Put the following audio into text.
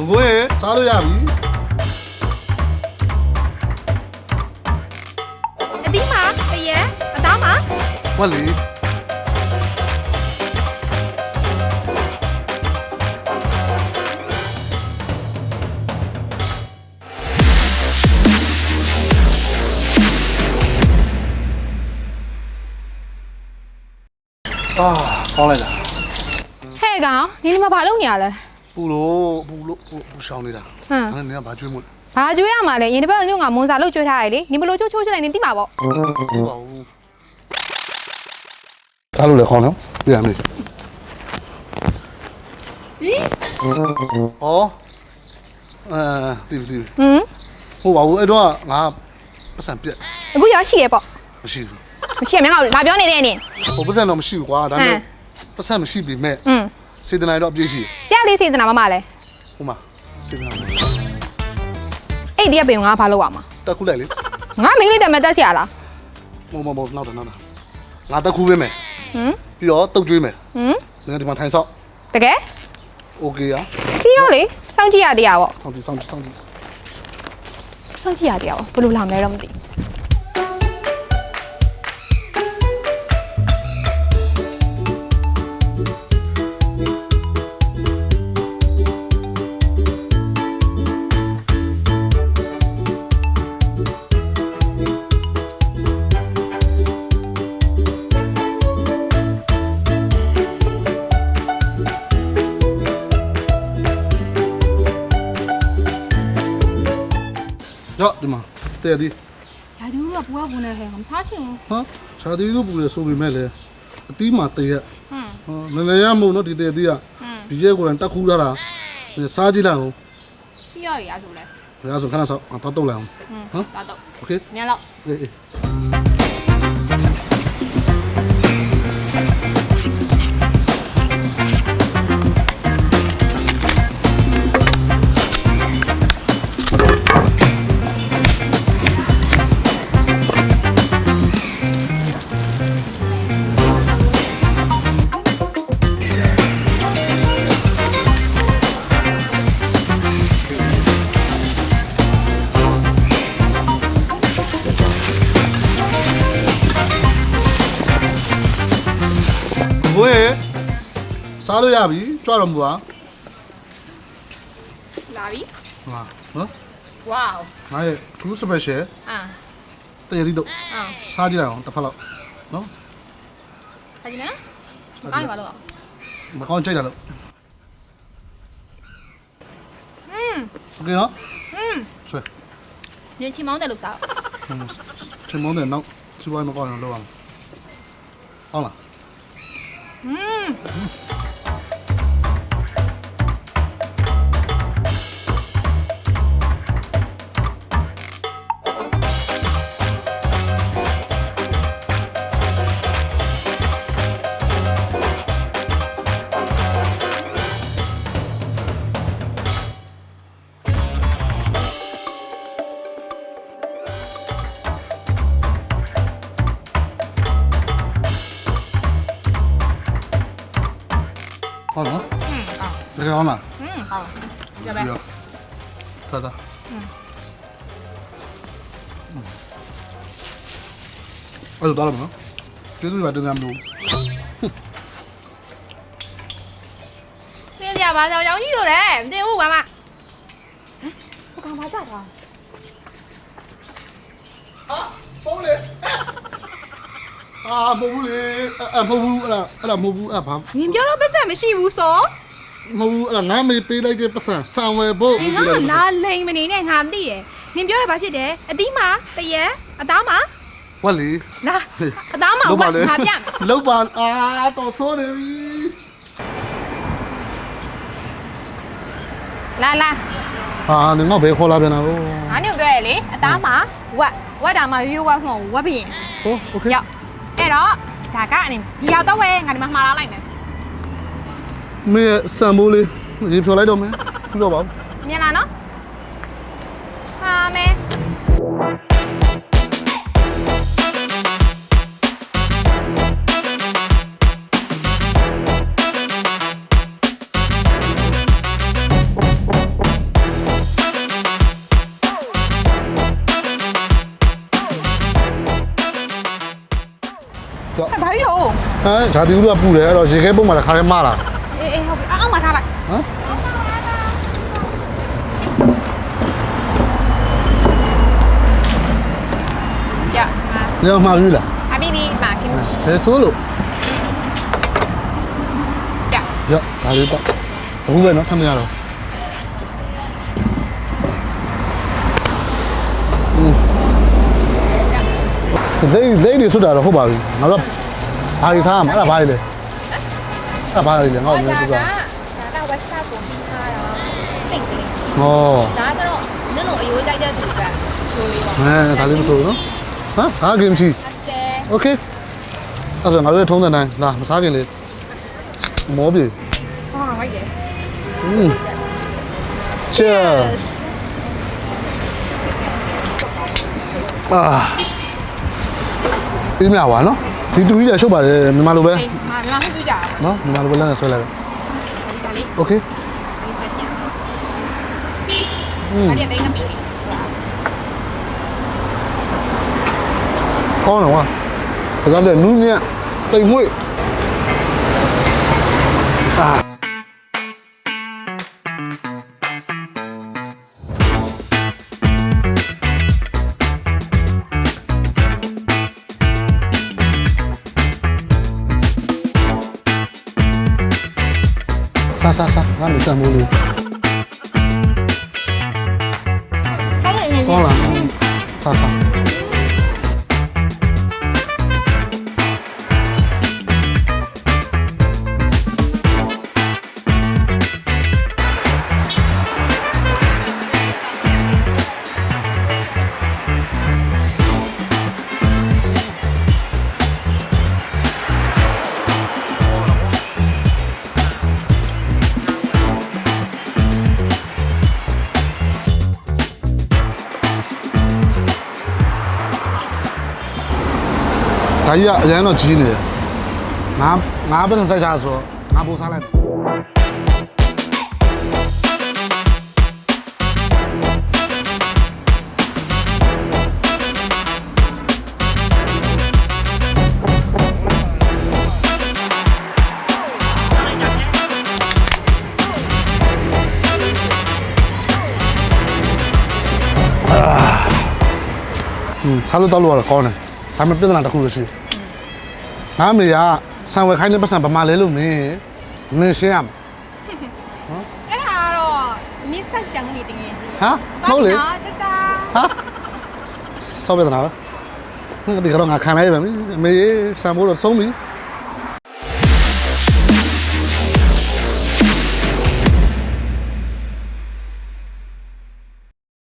ကိုကိုရေစားလို့ရပြီအတီးမှာတရက်အသားမှာဝက်လေအာကောင်းလိုက်တာဟဲ့ကောင်နင်ဒီမှာဘာလုပ်နေရလဲ ပူလို့ပူလို့ပူပူရှောင်းနေတာဟမ်အဲ့ဒါနင်ကဘာကျွေးမို့လဲဘာကြွေးရမှာလဲရင်တစ်ပတ်လုံးကမွန်စာလုပ်ကြွေးထားရလေနင်ဘလို့ချိုးချိုးချလိုက်နင်တိမှာပေါ့ဟုတ်ပါဘူးစားလို့လေခေါင်းနော်ပြန်မေးဟင်ဩအဲတီးတီးဟမ်ဟုတ်ပါဘူးအဲ့တော့ငါပတ်စံပြက်အခုရောက်ရှိရပေါ့မရှိဘူးမရှိရမင်းကလာပြောနေတဲ့နင်ဟိုပတ်စံတော့မရှိဘူးကွာဒါပေဟမဲ့မ်ပတ်စံမရှိပြီမဲ့อืมစေတနာတော့အပြည့်ရှိတယ်ပြ လေးစေတနာမမလဲဟိုမှာစေတနာအဲ့ဒီကပင်ငါဘာလုပ်ရမှာတက်ခုလိုက်လေငါမင်းလေးတက်မတက်ချရလားမဟုတ်မဟုတ်နောက်တော့နောက်တော့ငါတက်ခုပေးမယ်ဟမ်ပြီးတော့တုတ်ကျွေးမယ်ဟမ်ငါဒီမှာထိုင်ဆော့တကယ် okay อ่ะပြီးရောလေစောင့်ကြည့်ရတရားပေါ့စောင့်ကြည့်စောင့်ကြည့်စောင့်ကြည့်စောင့်ကြည့်ရတရားပေါ့ဘယ်လိုလာမလဲတော့မသိဘူး ရော့ဒီမှာတဲ့ဒီ ရာသူတို့ကပူကပူနေဟဲ့ငါမစားချင်ဘူး ဟာခြားသေးလို့ပူရဆိုပေမဲ့လေအတီးမှာတရက် ဟမ် ဟောနည်းနည်းရမို့နော်ဒီတဲ့ဒီက ဟမ် ဒီကျဲကိုယ်တိုင်တက်ခူးရတာစားကြည့်လိုက်အောင် ပြီးရောရဆိုလဲ ဘယ်ဆိုခဏဆောက်အတော့တုတ်လိုက်အောင် ဟမ်တာတော့ โอเค မြန်တော့ အေးအေး ကိုယ်ရေစားလို့ရပြီကြွတော့မူပါ လာပြီ ဟာနော် ဝေါ ငါရဲ့ true special အာ တရက်ဒီတော့ အာ စားကြည့်လိုက်အောင်တစ်ဖက်လောက်နော် ခါကြည့်နော်မကောင်းရပါတော့ မကောင်းကြိုက်တာလို့ อืม โอเคနော် อืม ဆွဲ ညချီမောင်းတယ်လို့စား ချိန်မုန်းတဲ့နောက်စီးပွားရေးမကောင်းအောင်လုပ်အောင်ဟုတ်လား อื 好了，嗯好，这个好了，嗯好，要不要？咋的？嗯，嗯，哎呦，打了吗？这都把这咱们都，那家把小杨记住嘞，你这我管吗？嗯，我干嘛炸他？啊，包嘞。 အာမဟုတ်ဘူးလေအဲ့မဟုတ်ဘူးအဲ့ဒါအဲ့ဒါမဟုတ်ဘူးအဲ့ဘာ နင်ပြောတော့ပတ်စံမရှိဘူးစော မဟုတ်ဘူးအဲ့ဒါငါမေးပေးလိုက်တဲ့ပတ်စံဆံဝယ်ဖို့ နင်ကလာလိန်မနေနဲ့ငါသိတယ်နင်ပြောရဘာဖြစ်တယ်အတီးမှာတရက်အသားမှာ ဝက်လေ လာအသားမှာ လုံး ဝ ပါ တ် လေ ငါပြမယ် လုံးပါအာတော်ဆိုးနေပြီ လာလာ ဟာငါဘယ်ခေါ်လာပြန်တာလို့ ငါညို့ပြောရလေအသားမှာဝတ်ဝတ်တာမှာရိုးရိုးဝတ်မဟုတ်ဝတ်ပြီးရင် ဟိုโอเค ရောက် အဲ့တော့ဒါကအနေဒီရောက်တော့ဝဲငါဒီမှာမှားလာလိုက်မယ်မေးဆံမိုးလေးရေဖြော်လိုက်တော့မယ်ပြီးတော့ပါဦးမြင်လားနော်ဟာမဲ ဇာတိဦးကပူတယ်အဲ့တော့ရေခဲပုံမှာလည်းခါရဲမလာအေးအေးဟုတ်ပြီအောက်မှာထားလိုက်ဟမ်ရဟာညမှာယူလားအဘီဘီမာခင်ဘယ်ဆိုလို့ရရဒါလေးတော့အခုပဲနော်ထမရတော့ဒိတ်ဒိတ်နေစွတ်တာတော့ဟုတ်ပါပြီငါတို့ ဘာကြီးစားမှာအဲ့ဒါဘာကြီးလဲအဲ့ဒါဘာကြီးလဲငါ့ ဟော ကိုမ ဒါ င်း က ပြော ဒါကဝက်ဆက်ကိုပြီးထားတာစိတ်ကလေး ဟော ဒါကျတော့နင်တို့အယိုးကြိုက်တဲ့သူကချိုးလေးပေါ့ အဲဒါလေးမဆိုနော်ဟမ်ဟာဂိမ်းချီ အတဲ โอเคအဲ့ဒါငါတို့ထုံးတဲ့တိုင်းလာမစားခင်လေမောပြေ ဟောဝိုက်တယ် อืม cheers အာဒီမြပါနော် ဒီတူကြီးလည်းရှုပ်ပါတယ်မြန်မာလိုပဲ အေးမာမြန်မာဟုတ်ကြကြတာ နော်မြန်မာလိုပဲလမ်းနဲ့ဆွဲလိုက်တော့ ဒါလေး โอเค ဒီဆက်ချင် อืม အဲ့ဒီဘယ်ကပီးလေး ကောင်းတယ်ကွာဒါကြောင့်လည်းနူးညံ့တိမ်မွေ့အာ စားငါမစမ်းဘူးလို့ အဲ့ဒီအရင်ကောင်းလားစားစားဒါကြီးကအရင်တော့ကြီးနေတယ်ငါငါပတ်စံစို က်ချဆိုတော့ငါပို့စားလိုက်อืมစားလို့တော့လို့ကတော့ကောင်းတယ်ဒါပေမဲ့ပြဿနာတစ်ခုလို့ရှိတယ်ငါအမေကဆံဝယ်ခိုင်းတဲ့ပတ်စံဗမာလဲလို့မင်းနင်းရှင်းရမှာအဲ့ဒါကတော့မစ်ဆက်ကြံနေတကယ်ကြီးဟာဟုတ်လေနော်တတာဟာစောက်ပြဿနာပဲဟင်းဒီကတော့ငါခံလိုက်ရပါမယ်အမေဆံမိုးတော့ဆုံးပြီ